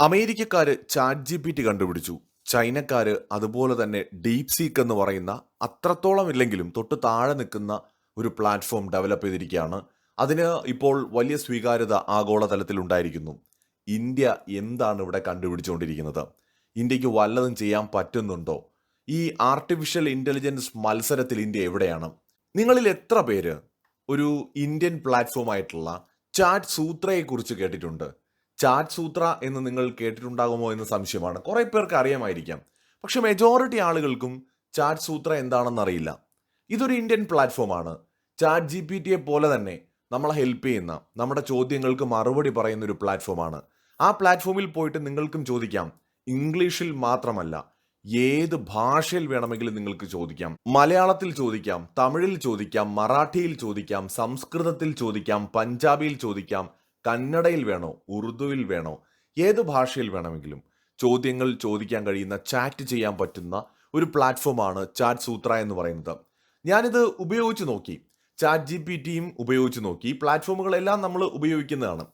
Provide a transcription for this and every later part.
അമേരിക്കക്കാര് Chat G P T കണ്ടുപിടിച്ചു. ചൈനക്കാർ അതുപോലെ തന്നെ ഡീപ് സീക്ക് എന്ന് പറയുന്ന അത്രത്തോളം ഇല്ലെങ്കിലും തൊട്ട് താഴെ നിൽക്കുന്ന ഒരു പ്ലാറ്റ്ഫോം ഡെവലപ്പ് ചെയ്തിരിക്കുകയാണ്. അതിന് ഇപ്പോൾ വലിയ സ്വീകാര്യത ആഗോളതലത്തിൽ ഉണ്ടായിരിക്കുന്നു. ഇന്ത്യ എന്താണ് ഇവിടെ കണ്ടുപിടിച്ചുകൊണ്ടിരിക്കുന്നത്? ഇന്ത്യയ്ക്ക് വല്ലതും ചെയ്യാൻ പറ്റുന്നുണ്ടോ? ഈ ആർട്ടിഫിഷ്യൽ ഇന്റലിജൻസ് മത്സരത്തിൽ ഇന്ത്യ എവിടെയാണ്? നിങ്ങളിൽ എത്ര പേര് ഒരു ഇന്ത്യൻ പ്ലാറ്റ്ഫോം ആയിട്ടുള്ള ചാറ്റ് സൂത്രയെക്കുറിച്ച് കേട്ടിട്ടുണ്ട്? ചാറ്റ് സൂത്ര എന്ന് നിങ്ങൾ കേട്ടിട്ടുണ്ടാകുമോ എന്ന് സംശയമാണ്. കുറേ പേർക്ക് അറിയാമായിരിക്കാം. പക്ഷെ മെജോറിറ്റി ആളുകൾക്കും ചാറ്റ് സൂത്ര എന്താണെന്ന് അറിയില്ല ഇതൊരു ഇന്ത്യൻ പ്ലാറ്റ്ഫോമാണ് ചാറ്റ് ജി പി ടിയെ പോലെ തന്നെ നമ്മളെ ഹെൽപ്പ് ചെയ്യുന്ന നമ്മുടെ ചോദ്യങ്ങൾക്ക് മറുപടി പറയുന്ന ഒരു പ്ലാറ്റ്ഫോമാണ് ആ പ്ലാറ്റ്ഫോമിൽ പോയിട്ട് നിങ്ങൾക്കും ചോദിക്കാം. ഇംഗ്ലീഷിൽ മാത്രമല്ല ഏത് ഭാഷയിൽ വേണമെങ്കിലും നിങ്ങൾക്ക് ചോദിക്കാം. മലയാളത്തിൽ ചോദിക്കാം തമിഴിൽ ചോദിക്കാം മറാഠിയിൽ ചോദിക്കാം സംസ്കൃതത്തിൽ ചോദിക്കാം പഞ്ചാബിയിൽ ചോദിക്കാം കന്നഡയിൽ വേണോ ഉറുദുവിൽ വേണോ ഏത് ഭാഷയിൽ വേണമെങ്കിലും ചോദ്യങ്ങൾ ചോദിക്കാൻ കഴിയുന്ന ചാറ്റ് ചെയ്യാൻ പറ്റുന്ന ഒരു പ്ലാറ്റ്ഫോമാണ് ചാറ്റ് സൂത്ര എന്ന് പറയുന്നത്. ഞാനിത് ഉപയോഗിച്ച് നോക്കി. ചാറ്റ് ജി പി ടിയും ഉപയോഗിച്ച് നോക്കി. പ്ലാറ്റ്ഫോമുകളെല്ലാം നമ്മൾ ഉപയോഗിക്കുന്നതാണ്.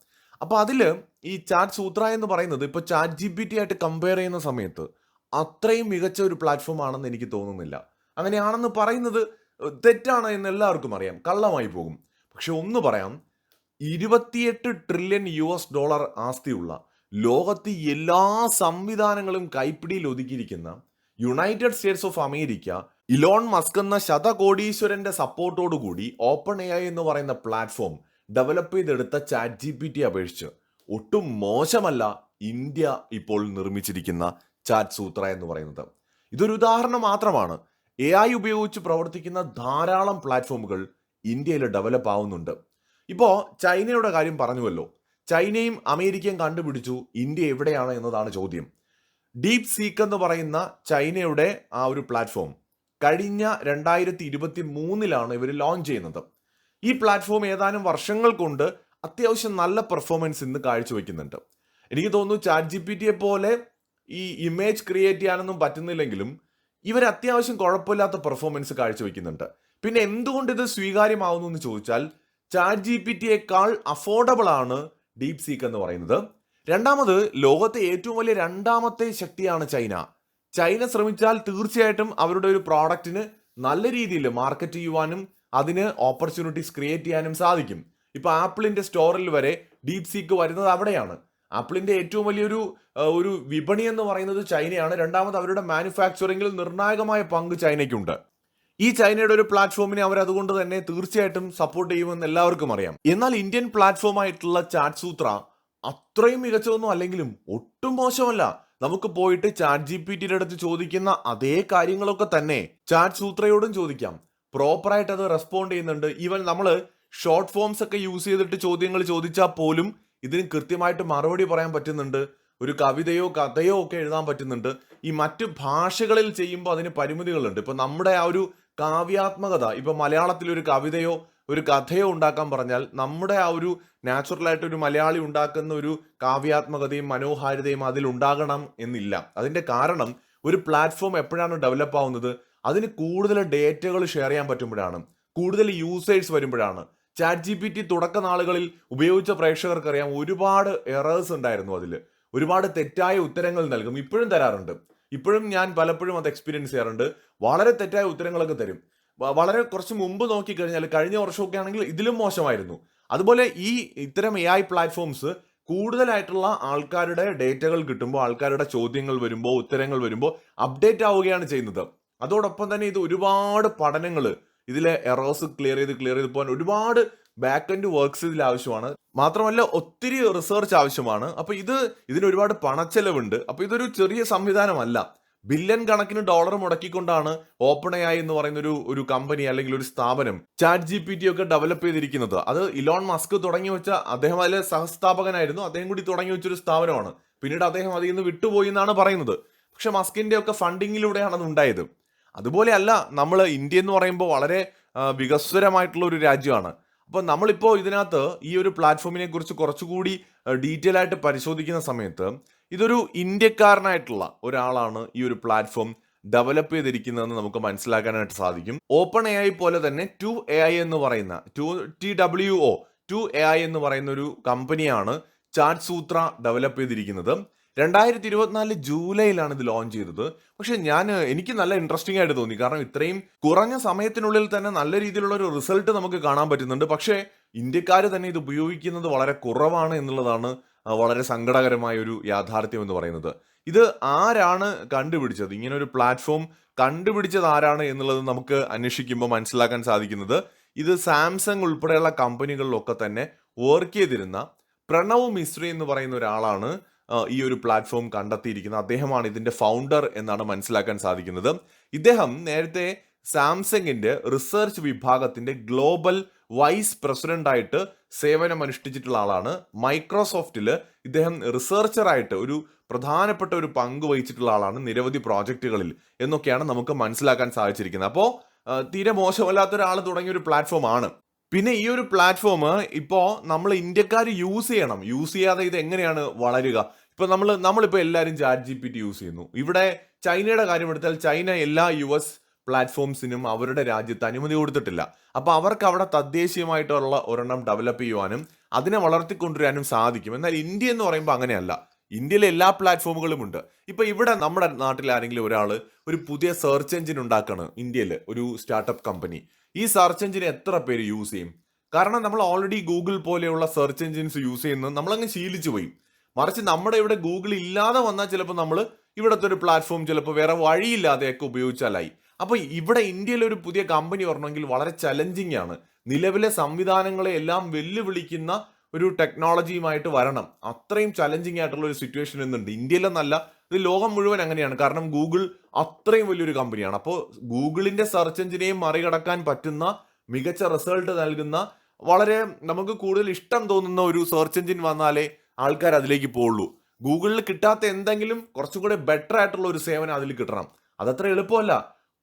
അപ്പോൾ അതിൽ ഈ ചാറ്റ് സൂത്ര എന്ന് പറയുന്നത് ഇപ്പോൾ ചാറ്റ് ജി പി ടി ആയിട്ട് കമ്പയർ ചെയ്യുന്ന സമയത്ത് അത്രയും മികച്ച ഒരു പ്ലാറ്റ്ഫോം ആണെന്ന് എനിക്ക് തോന്നുന്നില്ല. അങ്ങനെയാണെന്ന് പറയുന്നത് തെറ്റാണ് എന്ന് എല്ലാവർക്കും അറിയാം. കള്ളമായി പോകും. പക്ഷെ ഒന്ന് പറയാം. ഇരുപത്തിയെട്ട് ട്രില്യൺ യു എസ് ഡോളർ ആസ്തിയുള്ള ലോകത്ത് എല്ലാ സംവിധാനങ്ങളും കൈപ്പിടിയിൽ ഒതുക്കിയിരിക്കുന്ന United States of America Elon Musk എന്ന ശതകോടീശ്വരന്റെ സപ്പോർട്ടോടുകൂടി ഓപ്പൺ എ ഐ എന്ന് പറയുന്ന പ്ലാറ്റ്ഫോം ഡെവലപ്പ് ചെയ്തെടുത്ത ചാറ്റ് ജി പി ടി അപേക്ഷിച്ച് ഒട്ടും മോശമല്ല ഇന്ത്യ ഇപ്പോൾ നിർമ്മിച്ചിരിക്കുന്ന ചാറ്റ് സൂത്ര എന്ന് പറയുന്നത്. ഇതൊരു ഉദാഹരണം മാത്രമാണ്. എ ഐ ഉപയോഗിച്ച് പ്രവർത്തിക്കുന്ന ധാരാളം പ്ലാറ്റ്ഫോമുകൾ ഇന്ത്യയിൽ ഡെവലപ്പ് ആവുന്നുണ്ട്. ഇപ്പോൾ ചൈനയുടെ കാര്യം പറഞ്ഞുവല്ലോ. ചൈനയും അമേരിക്കയും കണ്ടുപിടിച്ചു. ഇന്ത്യ എവിടെയാണ് എന്നതാണ് ചോദ്യം. ഡീപ് സീക്ക് എന്ന് പറയുന്ന ചൈനയുടെ ആ ഒരു പ്ലാറ്റ്ഫോം കഴിഞ്ഞ രണ്ടായിരത്തി ഇരുപത്തി മൂന്നിലാണ് ഇവർ ലോഞ്ച് ചെയ്യുന്നത്. ഈ പ്ലാറ്റ്ഫോം ഏതാനും വർഷങ്ങൾ കൊണ്ട് അത്യാവശ്യം നല്ല പെർഫോമൻസ് ഇന്ന് കാഴ്ചവെക്കുന്നുണ്ട്. എനിക്ക് തോന്നുന്നു ചാറ്റ് ജി പി ടിയെ പോലെ ഈ ഇമേജ് ക്രിയേറ്റ് ചെയ്യാനൊന്നും പറ്റുന്നില്ലെങ്കിലും ഇവർ അത്യാവശ്യം കുഴപ്പമില്ലാത്ത പെർഫോമൻസ് കാഴ്ചവെക്കുന്നുണ്ട്. പിന്നെ എന്തുകൊണ്ട് ഇത് സ്വീകാര്യമാവുന്നു എന്ന് ചോദിച്ചാൽ ചാറ്റ് ജി പി ടിയേക്കാൾ അഫോർഡബിൾ ആണ് ഡീപ് സീക്ക് എന്ന് പറയുന്നത്. രണ്ടാമത് ലോകത്തെ ഏറ്റവും വലിയ രണ്ടാമത്തെ ശക്തിയാണ് ചൈന. ചൈന ശ്രമിച്ചാൽ തീർച്ചയായിട്ടും അവരുടെ ഒരു പ്രോഡക്റ്റിന് നല്ല രീതിയിൽ മാർക്കറ്റ് ചെയ്യുവാനും അതിന് ഓപ്പർച്യൂണിറ്റീസ് ക്രിയേറ്റ് ചെയ്യാനും സാധിക്കും. ഇപ്പൊ ആപ്പിളിന്റെ സ്റ്റോറിൽ വരെ ഡീപ് സീക്ക് വരുന്നത് അവിടെയാണ്. ആപ്പിളിന്റെ ഏറ്റവും വലിയൊരു ഒരു വിപണി എന്ന് പറയുന്നത് ചൈനയാണ്. രണ്ടാമത് അവരുടെ മാനുഫാക്ചറിങ്ങിൽ നിർണായകമായ പങ്ക് ചൈനയ്ക്കുണ്ട്. ഈ ചൈനയുടെ ഒരു പ്ലാറ്റ്ഫോമിനെ അവർ അതുകൊണ്ട് തന്നെ തീർച്ചയായിട്ടും സപ്പോർട്ട് ചെയ്യുമെന്ന് എല്ലാവർക്കും അറിയാം. എന്നാൽ ഇന്ത്യൻ പ്ലാറ്റ്ഫോമായിട്ടുള്ള ചാറ്റ് സൂത്ര അത്രയും മികച്ചതൊന്നും അല്ലെങ്കിലും ഒട്ടും മോശമല്ല. നമുക്ക് പോയിട്ട് ചാറ്റ് ജി പി ടിയുടെ അടുത്ത് ചോദിക്കുന്ന അതേ കാര്യങ്ങളൊക്കെ തന്നെ ചാറ്റ് സൂത്രയോടും ചോദിക്കാം. പ്രോപ്പറായിട്ട് അത് റെസ്പോണ്ട് ചെയ്യുന്നുണ്ട്. ഈവൻ നമ്മൾ ഷോർട്ട് ഫോംസ് ഒക്കെ യൂസ് ചെയ്തിട്ട് ചോദ്യങ്ങൾ ചോദിച്ചാൽ പോലും ഇതിന് കൃത്യമായിട്ട് മറുപടി പറയാൻ പറ്റുന്നുണ്ട്. ഒരു കവിതയോ കഥയോ ഒക്കെ എഴുതാൻ പറ്റുന്നുണ്ട്. ഈ മറ്റ് ഭാഷകളിൽ ചെയ്യുമ്പോൾ അതിന് പരിമിതികളുണ്ട്. ഇപ്പൊ നമ്മുടെ ആ ഒരു കാവ്യാത്മകത. ഇപ്പൊ മലയാളത്തിൽ ഒരു കവിതയോ ഒരു കഥയോ ഉണ്ടാക്കാൻ പറഞ്ഞാൽ നമ്മുടെ ആ ഒരു നാച്ചുറലായിട്ട് ഒരു മലയാളി ഉണ്ടാക്കുന്ന ഒരു കാവ്യാത്മകതയും മനോഹാരിതയും അതിൽ ഉണ്ടാകണം എന്നില്ല. അതിന്റെ കാരണം ഒരു പ്ലാറ്റ്ഫോം എപ്പോഴാണ് ഡെവലപ്പ് ആവുന്നത്? അതിന് കൂടുതൽ ഡേറ്റകൾ ഷെയർ ചെയ്യാൻ പറ്റുമ്പോഴാണ്. കൂടുതൽ യൂസേഴ്സ് വരുമ്പോഴാണ്. ചാറ്റ് ജി പി ടി തുടക്ക നാളുകളിൽ ഉപയോഗിച്ച പ്രേക്ഷകർക്കറിയാം ഒരുപാട് എറേഴ്സ് ഉണ്ടായിരുന്നു അതിൽ ഒരുപാട് തെറ്റായ ഉത്തരങ്ങൾ നൽകും. ഇപ്പോഴും തരാറുണ്ട്. ഇപ്പോഴും ഞാൻ പലപ്പോഴും അത് എക്സ്പീരിയൻസ് ചെയ്യാറുണ്ട്. വളരെ തെറ്റായ ഉത്തരങ്ങളൊക്കെ തരും. വളരെ കുറച്ച് മുമ്പ് നോക്കിക്കഴിഞ്ഞാൽ കഴിഞ്ഞ വർഷമൊക്കെ ആണെങ്കിൽ ഇതിലും മോശമായിരുന്നു. അതുപോലെ ഈ ഇത്തരം എ ഐ പ്ലാറ്റ്ഫോംസ് കൂടുതലായിട്ടുള്ള ആൾക്കാരുടെ ഡേറ്റകൾ കിട്ടുമ്പോൾ ആൾക്കാരുടെ ചോദ്യങ്ങൾ വരുമ്പോൾ ഉത്തരങ്ങൾ വരുമ്പോൾ അപ്ഡേറ്റ് ആവുകയാണ് ചെയ്യുന്നത്. അതോടൊപ്പം തന്നെ ഇത് ഒരുപാട് പഠനങ്ങൾ ഇതിലെ എറേഴ്സ് ക്ലിയർ ചെയ്ത് ക്ലിയർ ചെയ്ത് പോകാൻ ഒരുപാട് ബാക്ക് എൻഡ് വർക്ക്സ് ഇതിൽ ആവശ്യമാണ്. മാത്രമല്ല ഒത്തിരി റിസർച്ച് ആവശ്യമാണ്. അപ്പൊ ഇത് ഇതിന് ഒരുപാട് പണച്ചെലവുണ്ട്. അപ്പൊ ഇതൊരു ചെറിയ സംവിധാനമല്ല. ബില്യൺ കണക്കിന് ഡോളർ മുടക്കിക്കൊണ്ടാണ് ഓപ്പൺ എ എന്ന് പറയുന്ന ഒരു ഒരു കമ്പനി അല്ലെങ്കിൽ ഒരു സ്ഥാപനം ചാറ്റ് ജി പി ടി ഒക്കെ ഡെവലപ്പ് ചെയ്തിരിക്കുന്നത്. അത് ഇലോൺ മസ്ക് തുടങ്ങി വെച്ച അദ്ദേഹം അതിലെ സഹസ്ഥാപകനായിരുന്നു. അദ്ദേഹം കൂടി തുടങ്ങി വെച്ചൊരു സ്ഥാപനമാണ്. പിന്നീട് അദ്ദേഹം അതിൽ നിന്ന് വിട്ടുപോയി എന്നാണ് പറയുന്നത്. പക്ഷെ മസ്കിന്റെ ഒക്കെ ഫണ്ടിങ്ങിലൂടെയാണ് അത് ഉണ്ടായത്. അതുപോലെയല്ല നമ്മൾ ഇന്ത്യ എന്ന് പറയുമ്പോൾ വളരെ വികസ്വരമായിട്ടുള്ള ഒരു രാജ്യമാണ്. അപ്പോൾ നമ്മളിപ്പോൾ ഇതിനകത്ത് ഈ ഒരു പ്ലാറ്റ്ഫോമിനെ കുറിച്ച് കുറച്ചുകൂടി ഡീറ്റെയിൽ ആയിട്ട് പരിശോധിക്കുന്ന സമയത്ത് ഇതൊരു ഇന്ത്യക്കാരനായിട്ടുള്ള ഒരാളാണ് ഈ ഒരു പ്ലാറ്റ്ഫോം ഡെവലപ്പ് ചെയ്തിരിക്കുന്നതെന്ന് നമുക്ക് മനസ്സിലാക്കാനായിട്ട് സാധിക്കും. ഓപ്പൺ എ ഐ പോലെ തന്നെ ടു എ ഐ എന്ന് പറയുന്ന two T W O two A I എന്ന് പറയുന്ന ഒരു കമ്പനിയാണ് ചാറ്റ് സൂത്ര ഡെവലപ്പ് ചെയ്തിരിക്കുന്നത്. രണ്ടായിരത്തി ഇരുപത്തിനാല് ജൂലൈയിലാണ് ഇത് ലോഞ്ച് ചെയ്തത്. പക്ഷെ ഞാൻ എനിക്ക് നല്ല ഇൻട്രസ്റ്റിംഗ് ആയിട്ട് തോന്നി. കാരണം ഇത്രയും കുറഞ്ഞ സമയത്തിനുള്ളിൽ തന്നെ നല്ല രീതിയിലുള്ള ഒരു റിസൾട്ട് നമുക്ക് കാണാൻ പറ്റുന്നുണ്ട്. പക്ഷേ ഇന്ത്യക്കാർ തന്നെ ഇത് ഉപയോഗിക്കുന്നത് വളരെ കുറവാണ് എന്നുള്ളതാണ് വളരെ സങ്കടകരമായ ഒരു യാഥാർത്ഥ്യം എന്ന് പറയുന്നത്. ഇത് ആരാണ് കണ്ടുപിടിച്ചത്? ഇങ്ങനെ ഒരു പ്ലാറ്റ്ഫോം കണ്ടുപിടിച്ചത് ആരാണ് എന്നുള്ളത് നമുക്ക് അന്വേഷിക്കുമ്പോൾ മനസ്സിലാക്കാൻ സാധിക്കുന്നത്. ഇത് സാംസങ് ഉൾപ്പെടെയുള്ള കമ്പനികളിലൊക്കെ തന്നെ വർക്ക് ചെയ്തിരുന്ന പ്രണവ് മിശ്രി എന്ന് പറയുന്ന ഒരാളാണ്. ഈ ഒരു പ്ലാറ്റ്ഫോം കണ്ടെത്തിയിരിക്കുന്നത്. അദ്ദേഹമാണ് ഇതിന്റെ ഫൗണ്ടർ എന്നാണ് മനസ്സിലാക്കാൻ സാധിക്കുന്നത്. ഇദ്ദേഹം നേരത്തെ സാംസങ്ങിന്റെ റിസർച്ച് വിഭാഗത്തിന്റെ ഗ്ലോബൽ വൈസ് പ്രസിഡന്റായിട്ട് സേവനമനുഷ്ഠിച്ചിട്ടുള്ള ആളാണ്. മൈക്രോസോഫ്റ്റിൽ ഇദ്ദേഹം റിസർച്ചറായിട്ട് ഒരു പ്രധാനപ്പെട്ട ഒരു പങ്ക് വഹിച്ചിട്ടുള്ള ആളാണ് നിരവധി പ്രോജക്റ്റുകളിൽ എന്നൊക്കെയാണ് നമുക്ക് മനസ്സിലാക്കാൻ സാധിച്ചിരിക്കുന്നത്. അപ്പോൾ തീരെ മോശമല്ലാത്ത ഒരാൾ തുടങ്ങിയ ഒരു പ്ലാറ്റ്ഫോം ആണ്. പിന്നെ ഈ ഒരു പ്ലാറ്റ്ഫോം ഇപ്പോൾ നമ്മൾ ഇന്ത്യക്കാർ യൂസ് ചെയ്യണം. യൂസ് ചെയ്യാതെ ഇത് എങ്ങനെയാണ് വളരുക? ഇപ്പൊ നമ്മൾ നമ്മളിപ്പോൾ എല്ലാവരും Chat G P T use ചെയ്യുന്നു. ഇവിടെ ചൈനയുടെ കാര്യം എടുത്താൽ ചൈന എല്ലാ യു എസ് പ്ലാറ്റ്ഫോംസിനും അവരുടെ രാജ്യത്ത് അനുമതി കൊടുത്തിട്ടില്ല. അപ്പോൾ അവർക്ക് അവിടെ തദ്ദേശീയമായിട്ടുള്ള ഒരെണ്ണം ഡെവലപ്പ് ചെയ്യുവാനും അതിനെ വളർത്തിക്കൊണ്ടുവരാനും സാധിക്കും. എന്നാൽ ഇന്ത്യ എന്ന് പറയുമ്പോൾ അങ്ങനെയല്ല. ഇന്ത്യയിലെ എല്ലാ പ്ലാറ്റ്ഫോമുകളും ഉണ്ട്. ഇപ്പൊ ഇവിടെ നമ്മുടെ നാട്ടിൽ ആരെങ്കിലും ഒരാൾ ഒരു പുതിയ സെർച്ച് എഞ്ചിൻ ഉണ്ടാക്കാണ്. ഇന്ത്യയിൽ ഒരു സ്റ്റാർട്ടപ്പ് കമ്പനി ഈ സെർച്ച് എഞ്ചിൻ എത്ര പേര് യൂസ് ചെയ്യും? കാരണം നമ്മൾ ഓൾറെഡി ഗൂഗിൾ പോലെയുള്ള സെർച്ച് എഞ്ചിൻസ് യൂസ് ചെയ്യുന്നത് നമ്മളങ്ങ് ശീലിച്ചു പോയി. മറിച്ച് നമ്മുടെ ഇവിടെ ഗൂഗിൾ ഇല്ലാതെ വന്നാൽ ചിലപ്പോൾ നമ്മൾ ഇവിടുത്തെ ഒരു പ്ലാറ്റ്ഫോം ചിലപ്പോൾ വേറെ വഴിയില്ലാതെയൊക്കെ ഉപയോഗിച്ചാലായി. അപ്പോൾ ഇവിടെ ഇന്ത്യയിൽ ഒരു പുതിയ കമ്പനി വരണമെങ്കിൽ വളരെ ചലഞ്ചിങ് ആണ്. നിലവിലെ സംവിധാനങ്ങളെ എല്ലാം വെല്ലുവിളിക്കുന്ന ഒരു ടെക്നോളജിയുമായിട്ട് വരണം. അത്രയും ചലഞ്ചിങ് ആയിട്ടുള്ള ഒരു സിറ്റുവേഷൻ ഇന്നുണ്ട് ഇന്ത്യയിലെന്നല്ല ഇത് ലോകം മുഴുവൻ അങ്ങനെയാണ്. കാരണം ഗൂഗിൾ അത്രയും വലിയൊരു കമ്പനിയാണ്. അപ്പോൾ ഗൂഗിളിന്റെ സെർച്ച് എഞ്ചിനെയും മറികടക്കാൻ പറ്റുന്ന മികച്ച റിസൾട്ട് നൽകുന്ന വളരെ നമുക്ക് കൂടുതൽ ഇഷ്ടം തോന്നുന്ന ഒരു സെർച്ച് എഞ്ചിൻ വന്നാലേ ആൾക്കാർ അതിലേക്ക് പോവുള്ളൂ. ഗൂഗിളിൽ കിട്ടാത്ത എന്തെങ്കിലും കുറച്ചും കൂടെ ബെറ്റർ ആയിട്ടുള്ള ഒരു സേവനം അതിൽ കിട്ടണം. അതത്ര എളുപ്പമല്ല.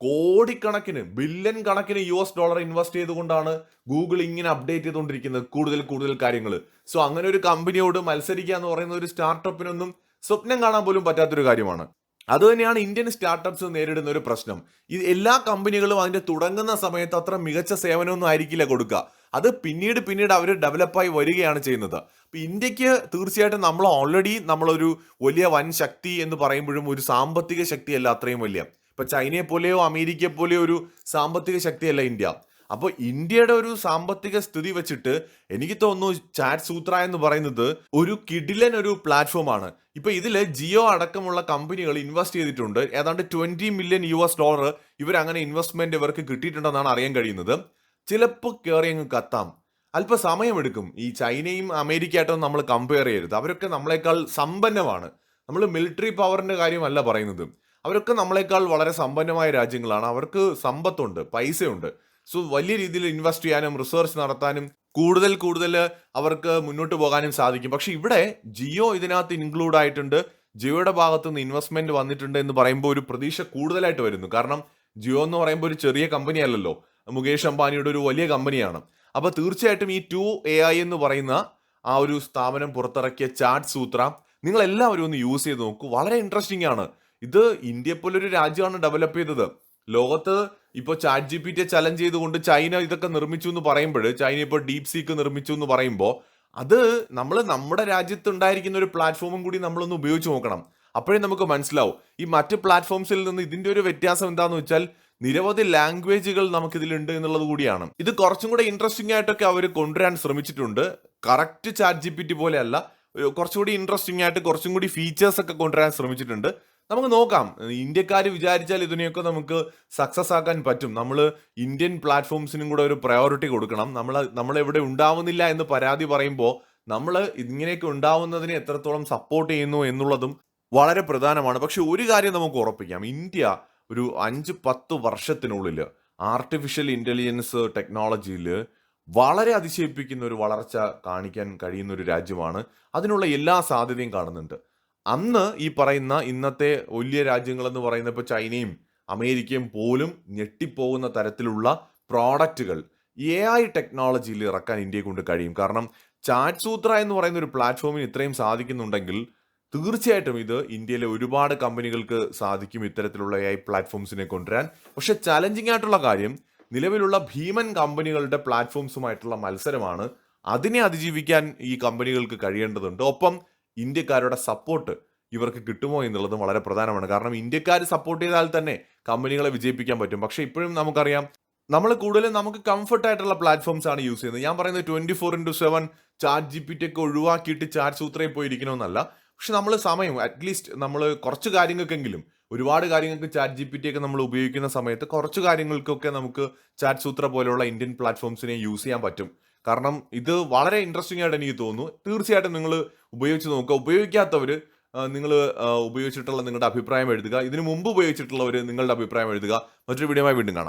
കോടിക്കണക്കിന് ബില്യൺ കണക്കിന് യു എസ് ഡോളർ ഇൻവെസ്റ്റ് ചെയ്തുകൊണ്ടാണ് ഗൂഗിൾ ഇങ്ങനെ അപ്ഡേറ്റ് ചെയ്തുകൊണ്ടിരിക്കുന്നത്. കൂടുതൽ കൂടുതൽ കാര്യങ്ങൾ സോ അങ്ങനെ ഒരു കമ്പനിയോട് മത്സരിക്കുക എന്ന് പറയുന്ന ഒരു സ്റ്റാർട്ടപ്പിനൊന്നും സ്വപ്നം കാണാൻ പോലും പറ്റാത്തൊരു കാര്യമാണ്. അതുതന്നെയാണ് ഇന്ത്യൻ സ്റ്റാർട്ടപ്സ് നേരിടുന്ന ഒരു പ്രശ്നം. ഇത് എല്ലാ കമ്പനികളും അതിന്റെ തുടങ്ങുന്ന സമയത്ത് അത്ര മികച്ച സേവനമൊന്നും ആയിരിക്കില്ല കൊടുക്കുക. അത് പിന്നീട് പിന്നീട് അവർ ഡെവലപ്പായി വരികയാണ് ചെയ്യുന്നത്. അപ്പൊ ഇന്ത്യയ്ക്ക് തീർച്ചയായിട്ടും നമ്മൾ ഓൾറെഡി നമ്മളൊരു വലിയ വൻ ശക്തി എന്ന് പറയുമ്പോഴും ഒരു സാമ്പത്തിക ശക്തിയല്ല അത്രയും വലിയ. ഇപ്പം ചൈനയെ പോലെയോ അമേരിക്കയെ പോലെയോ ഒരു സാമ്പത്തിക ശക്തിയല്ല ഇന്ത്യ. അപ്പോൾ ഇന്ത്യയുടെ ഒരു സാമ്പത്തിക സ്ഥിതി വെച്ചിട്ട് എനിക്ക് തോന്നുന്നു ചാറ്റ് സൂത്ര എന്ന് പറയുന്നത് ഒരു കിഡിലൻ ഒരു പ്ലാറ്റ്ഫോമാണ്. ഇപ്പോൾ ഇതിൽ ജിയോ അടക്കമുള്ള കമ്പനികൾ ഇൻവെസ്റ്റ് ചെയ്തിട്ടുണ്ട്. ഏതാണ്ട് twenty million U S dollar ഇവരങ്ങനെ investment ഇവർക്ക് കിട്ടിയിട്ടുണ്ടെന്നാണ് അറിയാൻ കഴിയുന്നത്. ചിലപ്പോൾ കയറി അങ്ങ് കത്താം. അല്പം സമയമെടുക്കും. ഈ ചൈനയും അമേരിക്കയായിട്ടും നമ്മൾ കമ്പയർ ചെയ്യരുത്. അവരൊക്കെ നമ്മളെക്കാൾ സമ്പന്നമാണ്. നമ്മൾ മിലിറ്ററി പവറിന്റെ കാര്യമല്ല പറയുന്നത്. അവരൊക്കെ നമ്മളെക്കാൾ വളരെ സമ്പന്നമായ രാജ്യങ്ങളാണ്. അവർക്ക് സമ്പത്തുണ്ട് പൈസയുണ്ട്. സോ വലിയ രീതിയിൽ ഇൻവെസ്റ്റ് ചെയ്യാനും റിസർച്ച് നടത്താനും കൂടുതൽ കൂടുതൽ അവർക്ക് മുന്നോട്ട് പോകാനും സാധിക്കും. പക്ഷെ ഇവിടെ ജിയോ ഇതിനകത്ത് ഇൻക്ലൂഡ് ആയിട്ടുണ്ട്. ജിയോയുടെ ഭാഗത്ത് നിന്ന് ഇൻവെസ്റ്റ്മെന്റ് വന്നിട്ടുണ്ട് എന്ന് പറയുമ്പോൾ ഒരു പ്രതീക്ഷ കൂടുതലായിട്ട് വരുന്നു. കാരണം ജിയോ എന്ന് പറയുമ്പോൾ ഒരു ചെറിയ കമ്പനി അല്ലല്ലോ. മുകേഷ് അംബാനിയുടെ ഒരു വലിയ കമ്പനിയാണ് അപ്പോൾ തീർച്ചയായിട്ടും ഈ ടു എ ഐ എന്ന് പറയുന്ന ആ ഒരു സ്ഥാപനം പുറത്തിറക്കിയ ചാറ്റ് സൂത്ര നിങ്ങൾ എല്ലാവരും ഒന്ന് യൂസ് ചെയ്ത് നോക്കൂ. വളരെ ഇൻട്രസ്റ്റിംഗ് ആണ്. ഇത് ഇന്ത്യ പോലൊരു രാജ്യമാണ് ഡെവലപ്പ് ചെയ്തത്. ലോകത്ത് ഇപ്പോൾ chat G P T challenge ചെയ്തുകൊണ്ട് ചൈന ഇതൊക്കെ നിർമ്മിച്ചു എന്ന് പറയുമ്പോൾ ചൈന ഇപ്പോൾ ഡീപ് സീക്ക് നിർമ്മിച്ചു എന്ന് പറയുമ്പോൾ അത് നമ്മൾ നമ്മുടെ രാജ്യത്ത് ഉണ്ടായിരിക്കുന്ന ഒരു പ്ലാറ്റ്ഫോമും കൂടി നമ്മളൊന്ന് ഉപയോഗിച്ച് നോക്കണം. അപ്പോഴേ നമുക്ക് മനസ്സിലാവും. ഈ മറ്റ് പ്ലാറ്റ്ഫോംസിൽ നിന്ന് ഇതിന്റെ ഒരു വ്യത്യാസം എന്താന്ന് വെച്ചാൽ നിരവധി ലാംഗ്വേജുകൾ നമുക്കിതിലുണ്ട് എന്നുള്ളത് കൂടിയാണ്. ഇത് കുറച്ചും കൂടെ ഇൻട്രസ്റ്റിംഗ് ആയിട്ടൊക്കെ അവർ കൊണ്ടുവരാൻ ശ്രമിച്ചിട്ടുണ്ട്. Correct chat G P T പോലെയല്ല കുറച്ചുകൂടി ഇൻട്രസ്റ്റിംഗ് ആയിട്ട് കുറച്ചും കൂടി ഫീച്ചേഴ്സ് ഒക്കെ കൊണ്ടുവരാൻ ശ്രമിച്ചിട്ടുണ്ട്. നമുക്ക് നോക്കാം. ഇന്ത്യക്കാർ വിചാരിച്ചാൽ ഇതിനെയൊക്കെ നമുക്ക് സക്സസ് ആക്കാൻ പറ്റും. നമ്മൾ ഇന്ത്യൻ പ്ലാറ്റ്ഫോംസിനും കൂടെ ഒരു പ്രയോറിറ്റി കൊടുക്കണം. നമ്മൾ നമ്മളെവിടെ ഉണ്ടാവുന്നില്ല എന്ന് പരാതി പറയുമ്പോൾ നമ്മൾ ഇങ്ങനെയൊക്കെ ഉണ്ടാവുന്നതിനെ എത്രത്തോളം സപ്പോർട്ട് ചെയ്യുന്നു എന്നുള്ളതും വളരെ പ്രധാനമാണ്. പക്ഷെ ഒരു കാര്യം നമുക്ക് ഉറപ്പിക്കാം. ഇന്ത്യ ഒരു അഞ്ച് പത്ത് വർഷത്തിനുള്ളിൽ ആർട്ടിഫിഷ്യൽ ഇന്റലിജൻസ് ടെക്നോളജിയിൽ വളരെ അതിശയിപ്പിക്കുന്ന ഒരു വളർച്ച കാണിക്കാൻ കഴിയുന്ന ഒരു രാജ്യമാണ്. അതിനുള്ള എല്ലാ സാധ്യതയും കാണുന്നുണ്ട്. അന്ന് ഈ പറയുന്ന ഇന്നത്തെ വലിയ രാജ്യങ്ങൾ എന്ന് പറയുന്ന ഇപ്പോൾ ചൈനയും അമേരിക്കയും പോലും ഞെട്ടിപ്പോകുന്ന തരത്തിലുള്ള പ്രോഡക്റ്റുകൾ എ ഐ ടെക്നോളജിയിൽ ഇറക്കാൻ ഇന്ത്യയെ കൊണ്ട് കഴിയും. കാരണം ചാറ്റ് സൂത്ര എന്ന് പറയുന്ന ഒരു പ്ലാറ്റ്ഫോമിന് ഇത്രയും സാധിക്കുന്നുണ്ടെങ്കിൽ തീർച്ചയായിട്ടും ഇത് ഇന്ത്യയിലെ ഒരുപാട് കമ്പനികൾക്ക് സാധിക്കും ഇത്തരത്തിലുള്ള എ ഐ പ്ലാറ്റ്ഫോംസിനെ കൊണ്ടുവരാൻ. പക്ഷെ ചലഞ്ചിങ് ആയിട്ടുള്ള കാര്യം നിലവിലുള്ള ഭീമൻ കമ്പനികളുടെ പ്ലാറ്റ്ഫോംസുമായിട്ടുള്ള മത്സരമാണ് അതിനെ അതിജീവിക്കാൻ ഈ കമ്പനികൾക്ക് കഴിയേണ്ടതുണ്ട്. ഒപ്പം ഇന്ത്യക്കാരുടെ സപ്പോർട്ട് ഇവർക്ക് കിട്ടുമോ എന്നുള്ളത് വളരെ പ്രധാനമാണ്. കാരണം ഇന്ത്യക്കാർ സപ്പോർട്ട് ചെയ്താൽ തന്നെ കമ്പനികളെ വിജയിപ്പിക്കാൻ പറ്റും. പക്ഷേ ഇപ്പോഴും നമുക്കറിയാം നമ്മൾ കൂടുതലും നമുക്ക് കംഫർട്ട് ആയിട്ടുള്ള പ്ലാറ്റ്ഫോംസ് ആണ് യൂസ് ചെയ്യുന്നത്. ഞാൻ പറയുന്നത് twenty four into seven chat G P T ഒക്കെ ഒഴിവാക്കിയിട്ട് ചാറ്റ് സൂത്രയിൽ പോയി ഇരിക്കണമെന്നല്ല. പക്ഷെ നമ്മൾ സമയം അറ്റ്ലീസ്റ്റ് നമ്മൾ കുറച്ച് കാര്യങ്ങൾക്കെങ്കിലും ഒരുപാട് കാര്യങ്ങൾക്ക് ചാറ്റ് ജി പി ടി ഒക്കെ നമ്മൾ ഉപയോഗിക്കുന്ന സമയത്ത് കുറച്ച് കാര്യങ്ങൾക്കൊക്കെ നമുക്ക് ചാറ്റ് സൂത്ര പോലെയുള്ള ഇന്ത്യൻ പ്ലാറ്റ്ഫോംസിനെ യൂസ് ചെയ്യാൻ പറ്റും. കാരണം ഇത് വളരെ ഇൻട്രസ്റ്റിംഗ് ആയിട്ട് എനിക്ക് തോന്നുന്നു. തീർച്ചയായിട്ടും നിങ്ങൾ ഉപയോഗിച്ച് നോക്കുക. ഉപയോഗിക്കാത്തവർ നിങ്ങൾ ഉപയോഗിച്ചിട്ടുള്ള നിങ്ങളുടെ അഭിപ്രായം എഴുതുക. ഇതിനു മുമ്പ് ഉപയോഗിച്ചിട്ടുള്ളവർ നിങ്ങളുടെ അഭിപ്രായം എഴുതുക. മറ്റൊരു വീഡിയോമായി വീണ്ടും കാണാം.